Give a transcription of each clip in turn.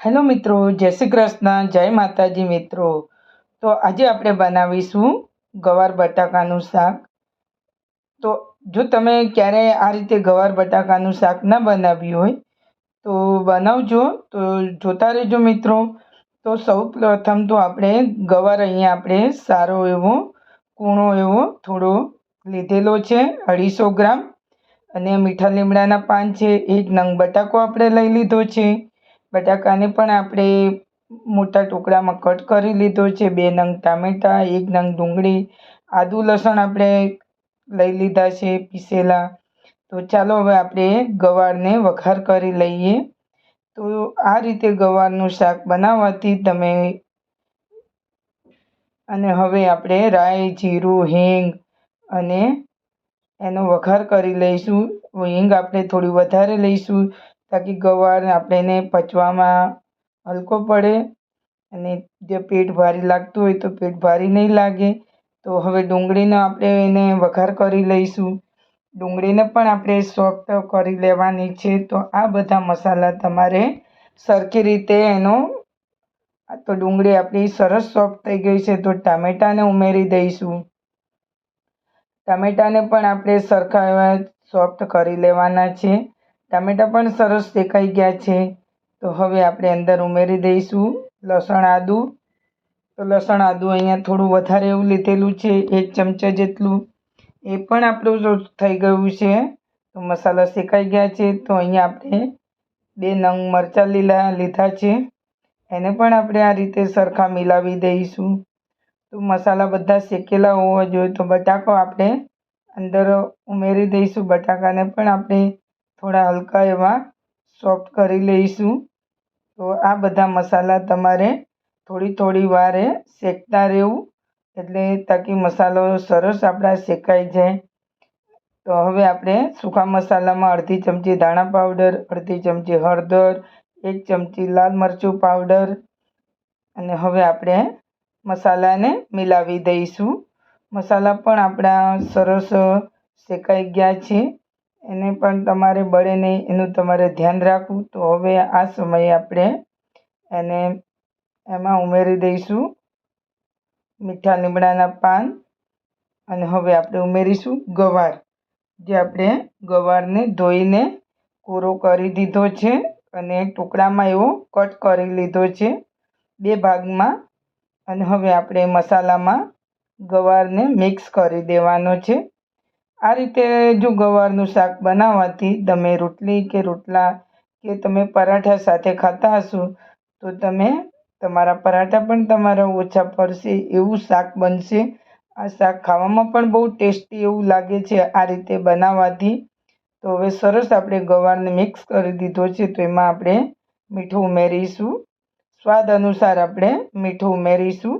Hello મિત્રો, જય શ્રી કૃષ્ણ, જય માતાજી મિત્રો. તો આજે આપણે બનાવીશું ગવાર બટાકાનું શાક. તો જો તમે ક્યારેય આ રીતે ગવાર બટાકાનું શાક ના બનાવ્યું હોય, તો બનાવજો. તો જોતા રહેજો મિત્રો. તો સૌ પ્રથમ તો આપણે ગવાર અહીંયા આપણે સારો એવો કૂણો એવો થોડો લીધેલો છે, અઢીસો ગ્રામ. અને મીઠા લીમડાના પાન છે, એક નંગ બટાકો આપણે લઈ લીધો છે. બટાકાને પણ આપણે મોટા ટુકડામાં કટ કરી લીધો છે. બે નંગ ટામેટાં, એક નંગ ડુંગળી, આદુ લસણ આપણે લઈ લીધા છે પીસેલા. તો ચાલો હવે આપણે ગવારને વઘાર કરી લઈએ. તો આ રીતે ગવારનું શાક બનાવવાથી તમે અને હવે આપણે રાઈ, જીરું, હિંગ અને એનો વઘાર કરી લઈશું. હિંગ આપણે થોડી વધારે લઈશું. તાકી ગવાર આપણે એને પચવામાં હલકો પડે અને જે પેટ ભારી લાગતું હોય તો પેટ ભારી નહીં લાગે. તો હવે ડુંગળીનો આપણે એને વઘાર કરી લઈશું. ડુંગળીને પણ આપણે સોફ્ટ કરી લેવાની છે. તો આ બધા મસાલા તમારે સરખી રીતે એનો તો ડુંગળી આપણી સરસ સોફ્ટ થઈ ગઈ છે. તો ટામેટાને ઉમેરી દઈશું. ટામેટાને પણ આપણે સરખા એવા સોફ્ટ કરી લેવાના છે. ટામેટાં પણ સરસ શેકાઈ ગયા છે. તો હવે આપણે અંદર ઉમેરી દઈશું લસણ આદું. તો લસણ આદું અહીંયા થોડું વધારે એવું લીધેલું છે, એક ચમચા જેટલું. એ પણ આપણું થઈ ગયું છે, તો મસાલા શેકાઈ ગયા છે. તો અહીંયા આપણે બે નંગ મરચાં લીલા લીધા છે. એને પણ આપણે આ રીતે સરખા મિલાવી દઈશું. તો મસાલા બધા શેકેલા હોવા જોઈએ. તો બટાકો આપણે અંદર ઉમેરી દઈશું. બટાકાને પણ આપણે થોડા હલકા એવા સોફ્ટ કરી લઈશું. તો આ બધા મસાલા તમારે થોડી થોડી વારે શેકતા રહેવું, એટલે તાકી મસાલો સરસ આપણા શેકાઈ જાય. તો હવે આપણે સૂકા મસાલામાં અડધી ચમચી ધાણા પાવડર, અડધી ચમચી હળદર, એક ચમચી લાલ મરચું પાવડર અને હવે આપણે મસાલાને મિલાવી દઈશું. મસાલા પણ આપણા સરસ શેકાઈ ગયા છે. એને પણ તમારે બળે નહીં, એનું તમારે ધ્યાન રાખવું. તો હવે આ સમયે આપણે એને એમાં ઉમેરી દઈશું. મીઠા લીમડાના પાન અને હવે આપણે ઉમેરીશું ગવાર. જે આપણે ગવારને ધોઈને કોરો કરી દીધો છે અને ટુકડામાં એવો કટ કરી લીધો છે બે ભાગમાં. અને હવે આપણે મસાલામાં ગવારને મિક્સ કરી દેવાનો છે. આ રીતે જો ગવારનું શાક બનાવવાથી તમે રોટલી કે રોટલા કે તમે પરાઠા સાથે ખાતા હશો, તો તમે તમારા પરાઠા પણ તમારા ઓછા પડશે એવું શાક બનશે. આ શાક ખાવામાં પણ બહુ ટેસ્ટી એવું લાગે છે આ રીતે બનાવવાથી. તો હવે સરસ આપણે ગવારને મિક્સ કરી દીધો છે, તો એમાં આપણે મીઠું ઉમેરીશું. સ્વાદ અનુસાર આપણે મીઠું ઉમેરીશું.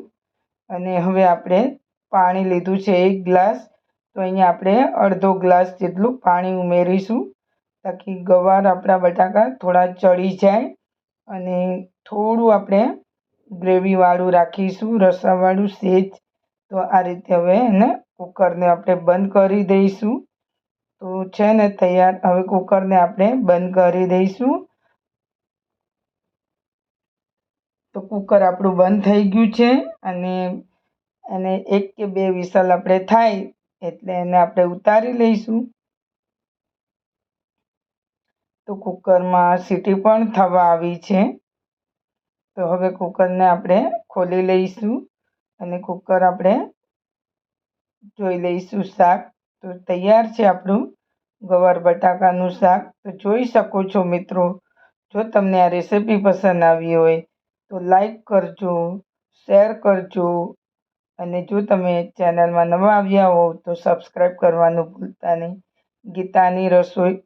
અને હવે આપણે પાણી લીધું છે એક ગ્લાસ. તો અહીંયા આપણે અડધો ગ્લાસ જેટલું પાણી ઉમેરીશું. તાકી ગવાર આપણા બટાકા થોડા ચડી જાય અને થોડું આપણે ગ્રેવીવાળું રાખીશું, રસાવાળું સેજ. તો આ રીતે હવે એને કુકરને આપણે બંધ કરી દઈશું. તો છે ને તૈયાર, હવે કુકરને આપણે બંધ કરી દઈશું. તો કુકર આપણું બંધ થઈ ગયું છે અને એને એક કે બે વિસલ આપણે થાય એટલે એને આપણે ઉતારી લઈશું. તો કુકરમાં સીટી પણ થવા આવી છે. તો હવે કુકરને આપણે ખોલી લઈશું અને કુકર આપણે જોઈ લઈશું શાક. તો તૈયાર છે આપણું ગવાર બટાકાનું શાક. તો જોઈ શકો છો મિત્રો, જો તમને આ રેસીપી પસંદ આવી હોય તો લાઈક કરજો, શેર કરજો અને જો તમે ચેનલમાં નવા આવ્યા હો તો સબસ્ક્રાઈબ કરવાનું ભૂલતા નહીં. ગીતાની રસોઈ